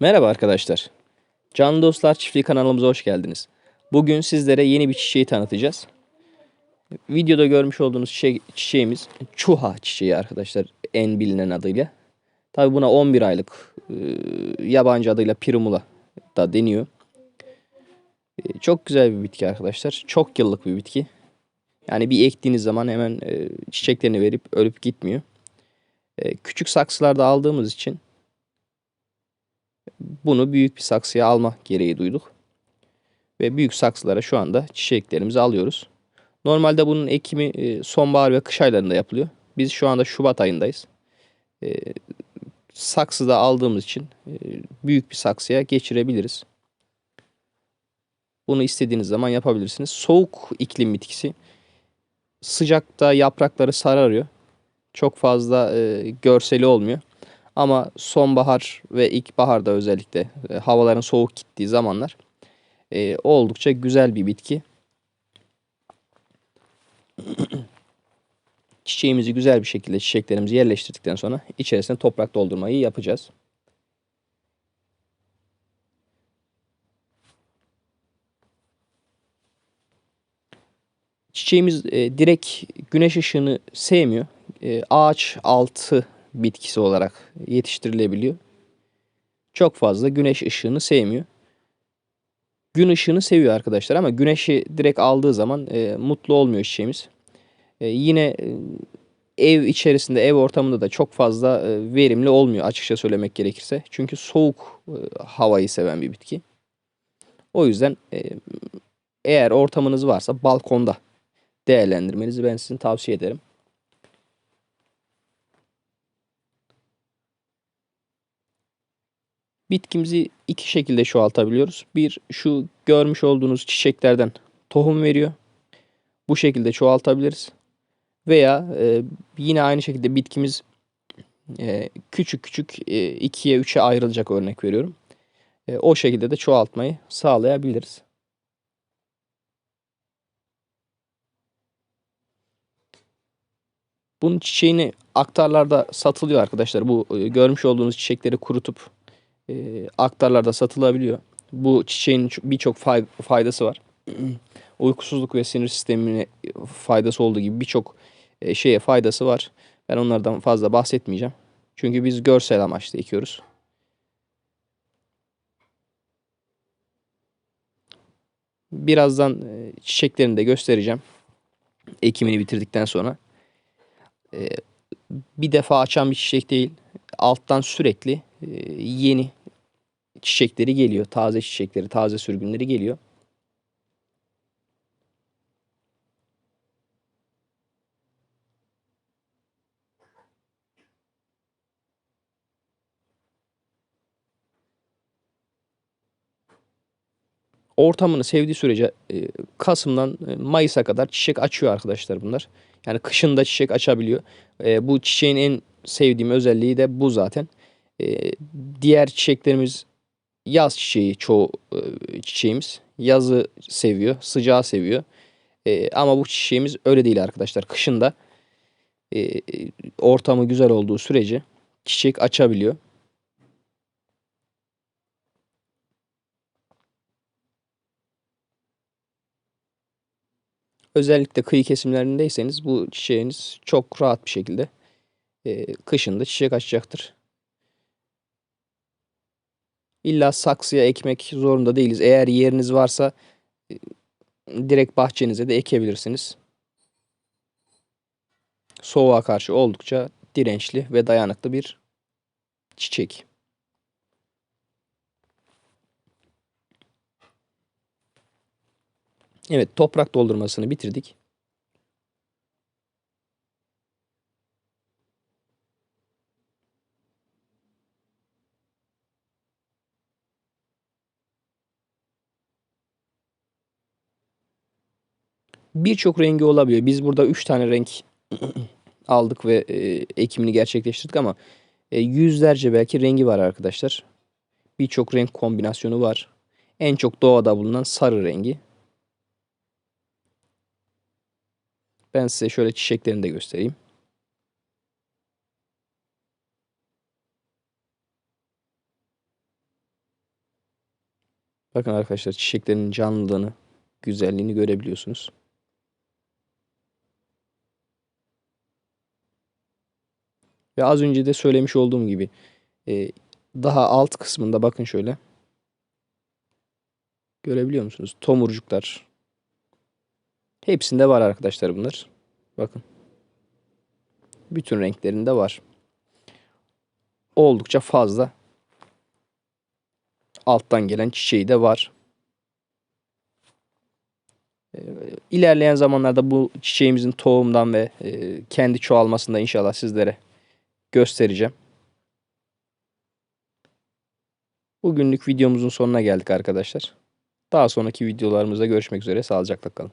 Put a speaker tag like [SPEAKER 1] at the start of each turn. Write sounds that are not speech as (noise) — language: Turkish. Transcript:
[SPEAKER 1] Merhaba arkadaşlar. Can Dostlar Çiftliği kanalımıza hoş geldiniz. Bugün sizlere yeni bir çiçeği tanıtacağız. Videoda görmüş olduğunuz çiçe- çiçeğimiz çuha çiçeği arkadaşlar en bilinen adıyla. Tabi buna 11 aylık e, yabancı adıyla primula da deniyor. E, çok güzel bir bitki arkadaşlar. Çok yıllık bir bitki. Yani bir ektiğiniz zaman hemen e, çiçeklerini verip ölüp gitmiyor. E, küçük saksılarda aldığımız için bunu büyük bir saksıya alma gereği duyduk. Ve büyük saksılara şu anda çiçeklerimizi alıyoruz. Normalde bunun ekimi e, sonbahar ve kış aylarında yapılıyor. Biz şu anda Şubat ayındayız. E, saksıda aldığımız için e, büyük bir saksıya geçirebiliriz. Bunu istediğiniz zaman yapabilirsiniz. Soğuk iklim bitkisi. Sıcakta yaprakları sararıyor. Çok fazla e, görseli olmuyor. Ama sonbahar ve ilkbaharda özellikle e, havaların soğuk gittiği zamanlar e, oldukça güzel bir bitki. (clears throat) Çiçeğimizi güzel bir şekilde çiçeklerimizi yerleştirdikten sonra içerisine toprak doldurmayı yapacağız. Çiçeğimiz e, direkt güneş ışığını sevmiyor. E, ağaç altı bitkisi olarak yetiştirilebiliyor. Çok fazla güneş ışığını sevmiyor. Gün ışığını seviyor arkadaşlar ama güneşi direkt aldığı zaman e, mutlu olmuyor çiçeğimiz. E, yine e, ev içerisinde, ev ortamında da çok fazla e, verimli olmuyor açıkça söylemek gerekirse. Çünkü soğuk e, havayı seven bir bitki. O yüzden e, eğer ortamınız varsa balkonda değerlendirmenizi ben sizin tavsiye ederim. Bitkimizi iki şekilde çoğaltabiliyoruz. Bir şu görmüş olduğunuz çiçeklerden tohum veriyor. Bu şekilde çoğaltabiliriz. Veya e, yine aynı şekilde bitkimiz e, küçük küçük e, ikiye üçe ayrılacak örnek veriyorum. E, o şekilde de çoğaltmayı sağlayabiliriz. Bunun çiçeğini aktarlarda satılıyor arkadaşlar. Bu e, görmüş olduğunuz çiçekleri kurutup e, aktarlarda satılabiliyor. Bu çiçeğin birçok fay- faydası var. (clears throat) Uykusuzluk ve sinir sistemine faydası olduğu gibi birçok e, şeye faydası var. Ben onlardan fazla bahsetmeyeceğim. Çünkü biz görsel amaçlı ekiyoruz. Birazdan e, çiçeklerini de göstereceğim. Ekimini bitirdikten sonra. E, bir defa açan bir çiçek değil. Alttan sürekli e, yeni çiçekleri geliyor. Taze çiçekleri, taze sürgünleri geliyor. Ortamını sevdiği sürece e, Kasım'dan e, Mayıs'a kadar çiçek açıyor arkadaşlar bunlar. Yani kışın da çiçek açabiliyor. E, bu çiçeğin en sevdiğim özelliği de bu zaten. Diğer çiçeklerimiz yaz çiçeği çoğu e, çiçeğimiz. Yazı seviyor, sıcağı seviyor. E, ama bu çiçeğimiz öyle değil arkadaşlar. Kışın da e, ortamı güzel olduğu sürece çiçek açabiliyor. Özellikle kıyı kesimlerindeyseniz bu çiçeğiniz çok rahat bir şekilde e, kışın da çiçek açacaktır. İlla saksıya ekmek zorunda değiliz. Eğer yeriniz varsa e, direkt bahçenize de ekebilirsiniz. Soğuğa karşı oldukça dirençli ve dayanıklı bir çiçek. Evet, toprak doldurmasını bitirdik. Birçok rengi olabiliyor. Biz burada 3 tane renk (clears throat) aldık ve e, ekimini gerçekleştirdik ama e, yüzlerce belki rengi var arkadaşlar. Birçok renk kombinasyonu var. En çok doğada bulunan sarı rengi. Ben size şöyle çiçeklerini de göstereyim. Bakın arkadaşlar çiçeklerin canlılığını, güzelliğini görebiliyorsunuz. Ve az önce de söylemiş olduğum gibi e, daha alt kısmında bakın şöyle. Görebiliyor musunuz? Tomurcuklar. Hepsinde var arkadaşlar bunlar. Bakın. Bütün renklerinde var. Oldukça fazla alttan gelen çiçeği de var. Ee, İlerleyen zamanlarda bu çiçeğimizin tohumdan ve e, kendi çoğalmasında inşallah sizlere göstereceğim. Bugünlük videomuzun sonuna geldik arkadaşlar. Daha sonraki videolarımızda görüşmek üzere. Sağlıcakla kalın.